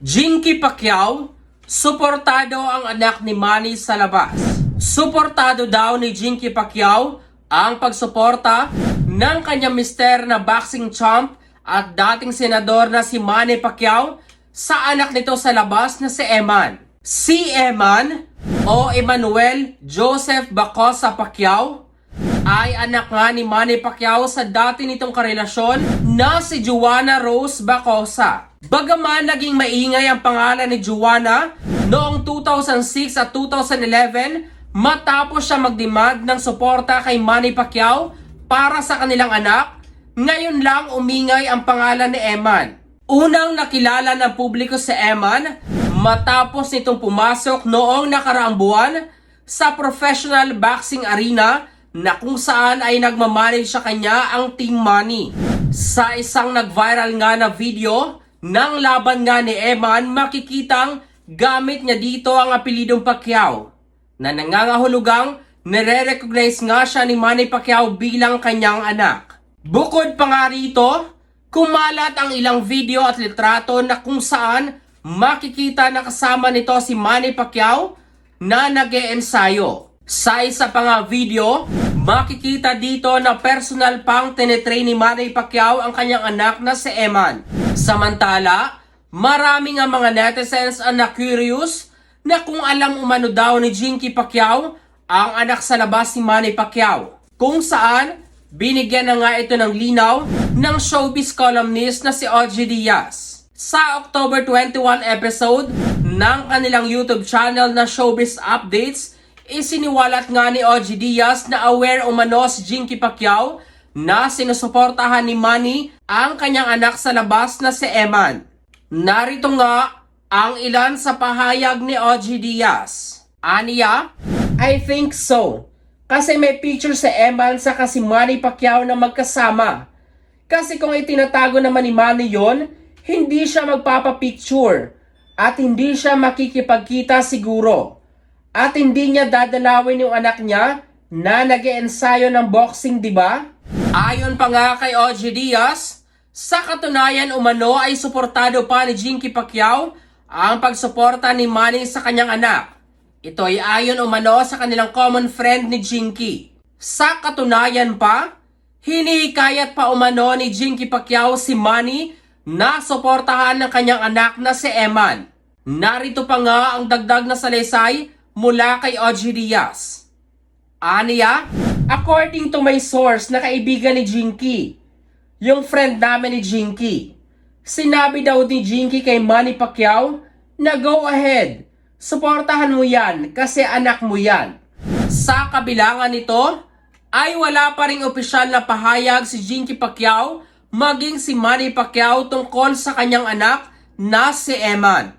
Jinky Pacquiao, suportado ang anak ni Manny sa labas. Suportado daw ni Jinky Pacquiao ang pagsuporta ng kanyang mister na boxing champ at dating senador na si Manny Pacquiao sa anak nito sa labas na si Eman. Si Eman o Emmanuel Joseph Bacosa Pacquiao ay anak nga ni Manny Pacquiao sa dati nitong karelasyon na si Juana Rose Bacosa. Bagaman naging maingay ang pangalan ni Juana noong 2006 at 2011 matapos siya magdemand ng suporta kay Manny Pacquiao para sa kanilang anak, ngayon lang umingay ang pangalan ni Eman. Unang nakilala ng publiko si Eman matapos nitong pumasok noong nakaraang buwan sa professional boxing arena na kung saan ay nagmamanage sa kanya ang Team Money. Sa isang nag-viral nga na video ng laban nga ni Eman, makikitang gamit niya dito ang apelidong Pacquiao na nangangahulugang nare-recognize nga siya ni Manny Pacquiao bilang kanyang anak. Bukod pa nga rito, kumalat ang ilang video at litrato na kung saan makikita na kasama nito si Manny Pacquiao na nag ensayo Sa isa pa nga video, makikita dito na personal pang tinetrain ni Manny Pacquiao ang kanyang anak na si Eman. Samantala, marami nga mga netizens ang na-curious na kung alam umano daw ni Jinky Pacquiao ang anak sa labas ni Manny Pacquiao. Kung saan, binigyan na nga ito ng linaw ng showbiz columnist na si OG Diaz. Sa October 21 episode ng kanilang YouTube channel na Showbiz Updates, isiniwalat nga ni OG Diaz na aware umano si Jinky Pacquiao na sinusuportahan ni Manny ang kanyang anak sa labas na si Eman. Narito nga ang ilan sa pahayag ni OG Diaz. Aniya, I think so. Kasi may picture sa Eman sa si Manny Pacquiao na magkasama. Kasi kung itinatago naman ni Manny yon, hindi siya magpapapicture at hindi siya makikipagkita siguro. At hindi niya dadalawin yung anak niya na nag ensayo ng boxing, di ba? Ayon pa nga kay OG Diaz, sa katunayan umano ay suportado pa ni Jinky Pacquiao ang pagsuporta ni Manny sa kanyang anak. Ito ay ayon umano sa kanilang common friend ni Jinky. Sa katunayan pa, hinihikayat pa umano ni Jinky Pacquiao si Manny na suportahan ng kanyang anak na si Eman. Narito pa nga ang dagdag na salaysay mula kay OG Diaz. Aniya, according to my source na kaibigan ni Jinky, yung friend namin ni Jinky, sinabi daw ni Jinky kay Manny Pacquiao na go ahead, suportahan mo yan kasi anak mo yan. Sa kabilangan nito, ay wala pa ring opisyal na pahayag si Jinky Pacquiao maging si Manny Pacquiao tungkol sa kanyang anak na si Eman.